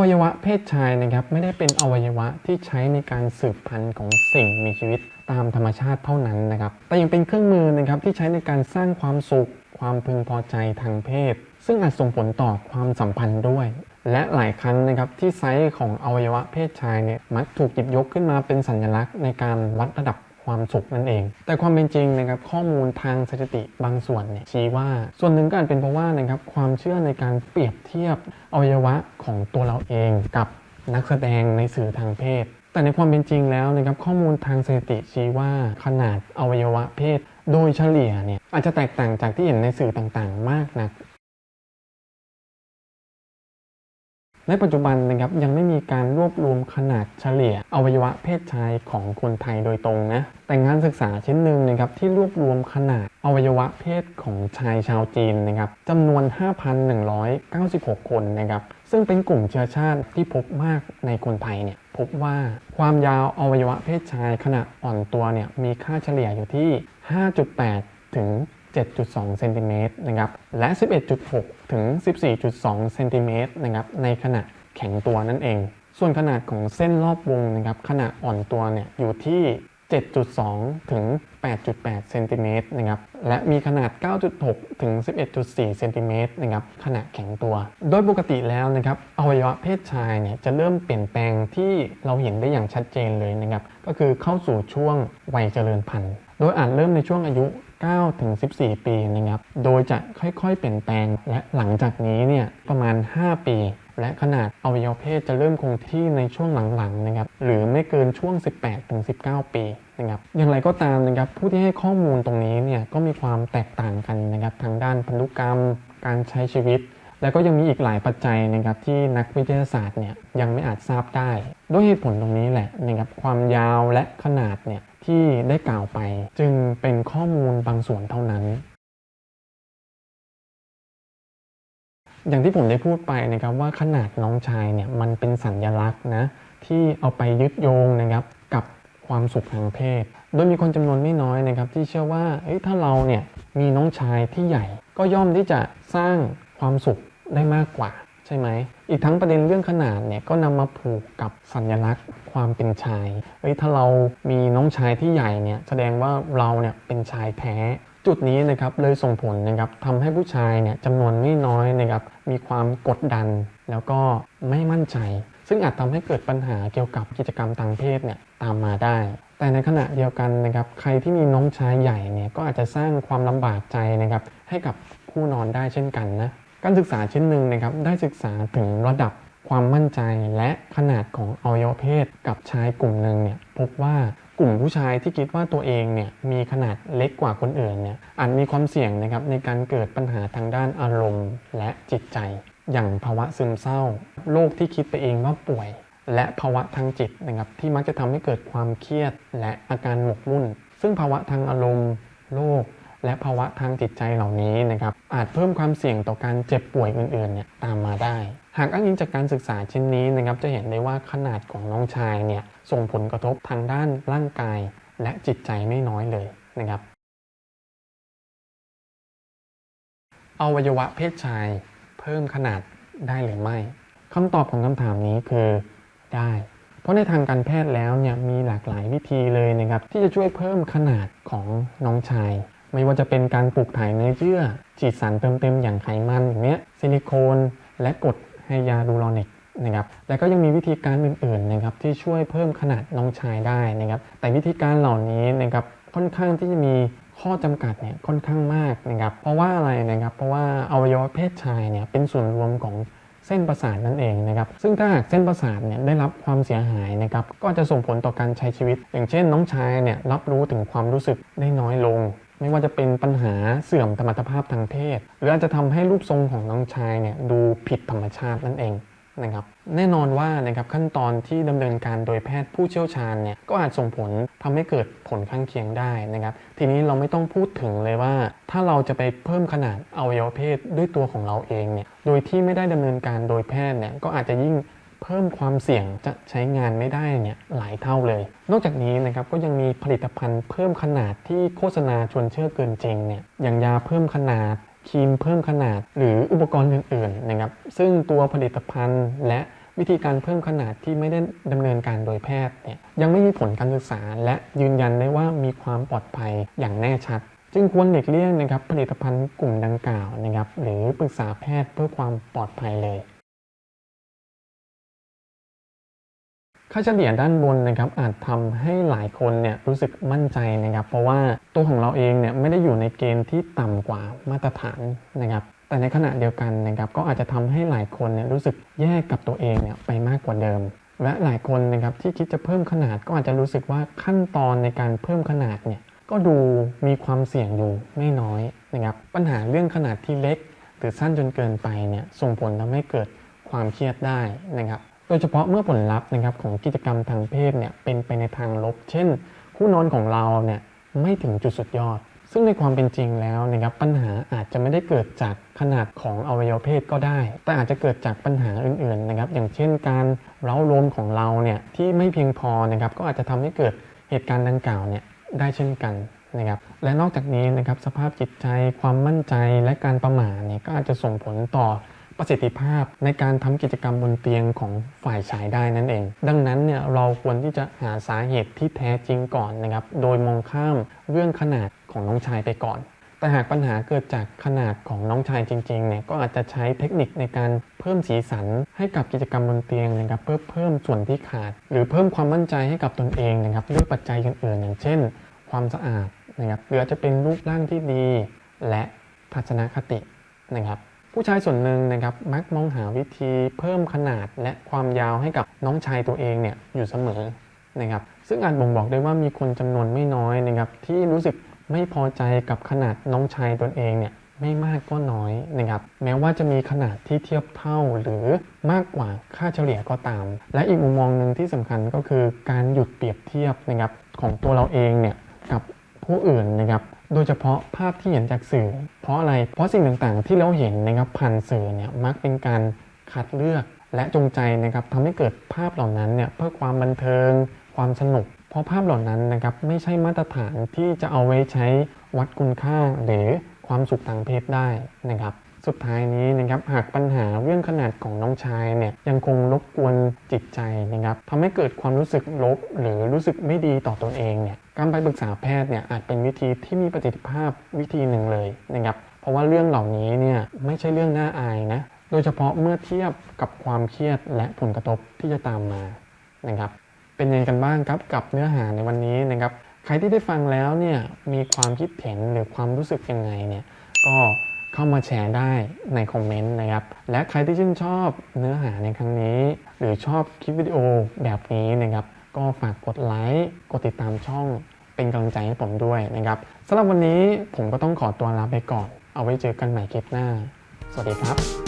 วัยวะเพศชายนะครับไม่ได้เป็นอวัยวะที่ใช้ในการสืบพันธุ์ของสิ่งมีชีวิตตามธรรมชาติเท่านั้นนะครับ แต่ยังเป็นเครื่องมือนะครับที่ใช้ในการสร้างความสุข ความพึงพอใจทางเพศ ซึ่งอาจส่งผลต่อความสัมพันธ์ด้วย และหลายครั้งนะครับที่ไซส์ของอวัยวะเพศชายเนี่ยมักถูกหยิบยกขึ้นมาเป็นสัญลักษณ์ในการวัดระดับ ความสุขนั่นเอง แต่ความเป็นจริงนะครับข้อมูลทางสถิติบางส่วนเนี่ยชี้ว่า ส่วนหนึ่งก็อาจเป็นเพราะว่านะครับความเชื่อในการเปรียบเทียบอวัยวะของตัวเราเองกับนักแสดงในสื่อทางเพศ แต่ในความเป็นจริงแล้วนะครับข้อมูลทางสถิติชี้ว่าขนาดอวัยวะเพศ โดยเฉลี่ยเนี่ยอาจจะแตกต่างจากที่เห็นในสื่อต่างๆ มากนัก ในปัจจุบันนะครับยังไม่มีการรวบรวมขนาดเฉลี่ยอวัยวะเพศชายของคนไทยโดยตรงนะแต่งานศึกษาชิ้นหนึ่งนะครับที่รวบรวมขนาดอวัยวะเพศของชายชาวจีนนะครับจำนวน 5,196 คนนะครับซึ่งเป็นกลุ่มเชื้อชาติที่พบมากในคนไทยเนี่ยพบว่าความยาวอวัยวะเพศชายขณะอ่อนตัวเนี่ยมีค่าเฉลี่ยอยู่ที่ 5.8 ถึง 7.2 เซนติเมตรนะครับ และ 11.6 ถึง 14.2 เซนติเมตรนะครับ ในขณะแข็งตัวนั่นเอง ส่วนขนาดของเส้นรอบวงนะครับ ขณะอ่อนตัวเนี่ยอยู่ที่ 7.2 ถึง 8.8 เซนติเมตรนะครับ และมีขนาด 9.6 ถึง 11.4 เซนติเมตรนะครับ ขณะแข็งตัว โดยปกติแล้วนะครับ อวัยวะเพศชายเนี่ยจะเริ่มเปลี่ยนแปลงที่เราเห็นได้อย่างชัดเจนเลยนะครับ ก็คือเข้าสู่ช่วงวัยเจริญพันธุ์ โดยอาจเริ่มในช่วงอายุ 9 ถึง 14 ปีนะครับ โดยจะค่อยๆ เปลี่ยนแปลง และหลังจากนี้เนี่ยประมาณ 5 ปี และขนาดอวัยวะเพศจะเริ่มคงที่ในช่วงหลังๆนะครับหรือไม่เกินช่วง 18ถึง19 ปีนะครับอย่างไรก็ตามนะครับผู้ที่ให้ข้อมูลตรงนี้เนี่ยก็มีความแตกต่างกันนะครับทางด้านพันธุกรรม การใช้ชีวิต แล้วก็ยังมีอีกหลายปัจจัยนะครับที่นักวิทยาศาสตร์เนี่ยยังไม่อาจทราบได้ ด้วยเหตุผลตรงนี้แหละนะครับความยาวและขนาดเนี่ยที่ได้กล่าวไป จึงเป็นข้อมูลบางส่วนเท่านั้น อย่างที่ผมได้พูดไปนะครับว่าขนาดน้องชายเนี่ยมันเป็นสัญลักษณ์นะที่เอาไปยึดโยงนะครับกับความสุขทางเพศ โดยมีคนจำนวนไม่น้อยนะครับที่เชื่อว่าเอ้ยถ้าเราเนี่ยมีน้องชายที่ใหญ่ ก็ย่อมที่จะสร้างความสุขได้มากกว่าใช่ไหม อีกทั้งประเด็นเรื่องขนาดเนี่ยก็นำมาผูกกับสัญลักษณ์ความเป็นชายเอ้ยถ้าเรามีน้องชายที่ใหญ่เนี่ยแสดงว่าเราเนี่ยเป็นชายแท้ จุดนี้นะครับเลยส่งผลนะครับทำให้ผู้ชายเนี่ยจำนวนไม่น้อยนะครับมีความกดดัน แล้วก็ไม่มั่นใจ ซึ่งอาจทำให้เกิดปัญหาเกี่ยวกับกิจกรรมทางเพศเนี่ยตามมาได้ แต่ในขณะเดียวกันนะครับใครที่มีน้องชายใหญ่เนี่ยก็อาจจะสร้างความลำบากใจนะครับให้กับผู้นอนได้เช่นกันนะการศึกษาชิ้นหนึ่งนะครับได้ศึกษาถึงระดับความมั่นใจและขนาดของอวัยวะเพศกับชายกลุ่มหนึ่งเนี่ยพบว่า กลุ่มผู้ชายที่คิดว่าตัวเองเนี่ยมีขนาดเล็กกว่าคนอื่นเนี่ยอาจมีความเสี่ยงนะครับในการเกิดปัญหาทางด้านอารมณ์และจิตใจ อย่างภาวะซึมเศร้าโรคที่คิดไปเองว่าป่วย และภาวะทางจิตนะครับที่มักจะทำให้เกิดความเครียดและอาการหมกมุ่น ซึ่งภาวะทางอารมณ์โรค และภาวะทางจิตใจเหล่านี้นะครับอาจเพิ่มความเสี่ยงต่อการเจ็บป่วยอื่นๆเนี่ยตามมาได้ หากอ้างอิงจากการศึกษาชิ้นนี้นะครับจะเห็นได้ว่าขนาดของน้องชายเนี่ยส่งผลกระทบทางด้านร่างกาย และจิตใจไม่น้อยเลยนะครับอวัยวะเพศชายเพิ่มขนาดได้หรือไม่คำตอบของคำถามนี้คือได้ เพราะในทางการแพทย์แล้วเนี่ยมีหลากหลายวิธีเลยนะครับที่จะช่วยเพิ่มขนาดของน้องชาย ไม่ว่าจะเป็นการปลูกถ่ายเนื้อเยื่อ ฉีดสารเติมเต็มอย่างไขมันอย่างเนี้ยซิลิโคน และกรดไฮยาลูรอนิกนะครับและก็ยังมีวิธีการอื่นๆนะครับที่ช่วยเพิ่มขนาดน้องชายได้นะครับ แต่วิธีการเหล่านี้นะครับค่อนข้างที่จะมีข้อจำกัดเนี่ยค่อนข้างมากนะครับ เพราะว่าอะไรนะครับ เพราะว่าอวัยวะเพศชายเนี่ยเป็นส่วนรวมของเส้นประสาทนั่นเองนะครับ ซึ่งถ้าหากเส้นประสาทเนี่ยได้รับความเสียหายนะครับ ก็จะส่งผลต่อการใช้ชีวิต อย่างเช่นน้องชายเนี่ยรับรู้ถึงความรู้สึกได้น้อยลง ไม่ว่าจะเป็นปัญหาเสื่อมธรรมภาพทางเพศ หรืออาจจะทำให้รูปทรงของน้องชายเนี่ยดูผิดธรรมชาตินั่นเองนะครับแน่นอนว่านะครับขั้นตอนที่ดำเนินการโดยแพทย์ผู้เชี่ยวชาญเนี่ยก็อาจส่งผลทำให้เกิดผลข้างเคียงได้นะครับ ทีนี้เราไม่ต้องพูดถึงเลยว่า ถ้าเราจะไปเพิ่มขนาดอวัยวะเพศด้วยตัวของเราเองเนี่ยโดยที่ไม่ได้ดำเนินการโดยแพทย์เนี่ยก็อาจจะยิ่ง เพิ่มความเสี่ยงจะใช้งานไม่ได้เนี่ยหลายเท่าเลย นอกจากนี้นะครับก็ยังมีผลิตภัณฑ์เพิ่มขนาดที่โฆษณาชวนเชื่อเกินจริงเนี่ยอย่างยาเพิ่มขนาดครีมเพิ่มขนาดหรืออุปกรณ์อื่นๆนะครับซึ่งตัวผลิตภัณฑ์และวิธีการเพิ่มขนาดที่ไม่ได้ดำเนินการโดยแพทย์เนี่ยยังไม่มีผลการศึกษา และยืนยันได้ว่ามีความปลอดภัยอย่างแน่ชัด จึงควรหลีกเลี่ยงนะครับผลิตภัณฑ์กลุ่มดังกล่าวนะครับหรือปรึกษาแพทย์เพื่อความปลอดภัยเลย ค่าเฉลี่ยด้านบนนะครับอาจทำให้หลายคนเนี่ยรู้สึกมั่นใจนะครับ เพราะว่าตัวของเราเองเนี่ยไม่ได้อยู่ในเกณฑ์ที่ต่ำกว่ามาตรฐานนะครับ แต่ในขณะเดียวกันนะครับก็อาจจะทำให้หลายคนเนี่ยรู้สึกแย่กับตัวเองเนี่ยไปมากกว่าเดิม และหลายคนนะครับที่คิดจะเพิ่มขนาดก็อาจจะรู้สึกว่าขั้นตอนในการเพิ่มขนาดเนี่ยก็ดูมีความเสี่ยงอยู่ไม่น้อยนะครับปัญหาเรื่องขนาดที่เล็ก หรือสั้นจนเกินไปเนี่ยส่งผลทำให้เกิดความเครียดได้นะครับ โดยเฉพาะเมื่อผลลัพธ์นะครับของกิจกรรมทางเพศเนี่ยเป็นไปในทางลบ เช่น คู่นอนของเราเนี่ยไม่ถึงจุดสุดยอด ซึ่งในความเป็นจริงแล้วนะครับปัญหาอาจจะไม่ได้เกิดจากขนาดของอวัยวะเพศก็ได้ แต่อาจจะเกิดจากปัญหาอื่นๆนะครับอย่างเช่นการเร้าลมของเราเนี่ยที่ไม่เพียงพอนะครับก็อาจจะทำให้เกิดเหตุการณ์ดังกล่าวเนี่ยได้เช่นกันนะครับและนอกจากนี้นะครับสภาพจิตใจความมั่นใจและการประมาทเนี่ยก็อาจจะส่งผลต่อ ประสิทธิภาพในการทำกิจกรรมบนเตียงของฝ่ายชายได้นั่นเอง ดังนั้นเนี่ยเราควรที่จะหาสาเหตุที่แท้จริงก่อนนะครับ โดยมองข้ามเรื่องขนาดของน้องชายไปก่อน แต่หากปัญหาเกิดจากขนาดของน้องชายจริงๆเนี่ยก็อาจจะใช้เทคนิคในการเพิ่มสีสันให้กับกิจกรรมบนเตียงนะครับเพื่อเพิ่มส่วนที่ขาด หรือเพิ่มความมั่นใจให้กับตนเองนะครับด้วยปัจจัยอื่นๆอย่างเช่น ความสะอาดนะครับหรืออาจจะเป็นรูปร่างที่ดี และทัศนคตินะครับ ผู้ชายส่วนหนึ่งนะครับมักมองหาวิธีเพิ่มขนาดและความยาวให้กับน้องชายตัวเองเนี่ยอยู่เสมอนะครับซึ่งอาจบ่งบอกได้ว่ามีคนจำนวนไม่น้อยนะครับที่รู้สึกไม่พอใจกับขนาดน้องชายตนเองเนี่ยไม่มากก็น้อยนะครับแม้ว่าจะมีขนาดที่เทียบเท่าหรือมากกว่าค่าเฉลี่ยก็ตาม และอีกมุมมองหนึ่งที่สำคัญก็คือการหยุดเปรียบเทียบนะครับของตัวเราเองเนี่ยกับผู้อื่นนะครับ โดยเฉพาะภาพที่เห็นจากสื่อ เพราะอะไร เพราะสิ่งต่างๆ ที่เราเห็นนะครับผ่านสื่อเนี่ยมักเป็นการคัดเลือกและจงใจนะครับทำให้เกิดภาพเหล่านั้นเนี่ยเพื่อความบันเทิง ความสนุก เพราะภาพเหล่านั้นนะครับไม่ใช่มาตรฐานที่จะเอาไว้ใช้วัดคุณค่าหรือความสุขทางเพศได้นะครับ สุดท้ายนี้นะครับหากปัญหาเรื่องขนาดของน้องชายเนี่ยยังคงรบกวนจิตใจนะครับทำให้เกิดความรู้สึกลบ หรือรู้สึกไม่ดีต่อตนเองเนี่ยการไปปรึกษาแพทย์เนี่ยอาจเป็นวิธีที่มีประสิทธิภาพวิธีหนึ่งเลยนะครับเพราะว่าเรื่องเหล่านี้เนี่ยไม่ใช่เรื่องน่าอายนะโดยเฉพาะเมื่อเทียบกับความเครียดและผลกระทบที่จะตามมานะครับเป็นยังไงกันบ้างครับกับเนื้อหาในวันนี้นะครับใครที่ได้ฟังแล้วเนี่ยมีความคิดเห็นหรือความรู้สึกยังไงเนี่ยก็ เข้ามาแชร์ได้ในคอมเมนต์นะครับ และใครที่ชื่นชอบเนื้อหาในครั้งนี้ หรือชอบคลิปวิดีโอแบบนี้นะครับ ก็ฝากกดไลค์กดติดตามช่องเป็นกำลังใจให้ผมด้วยนะครับสำหรับวันนี้ผมก็ต้องขอตัวลาไปก่อน เอาไว้เจอกันใหม่คลิปหน้า สวัสดีครับ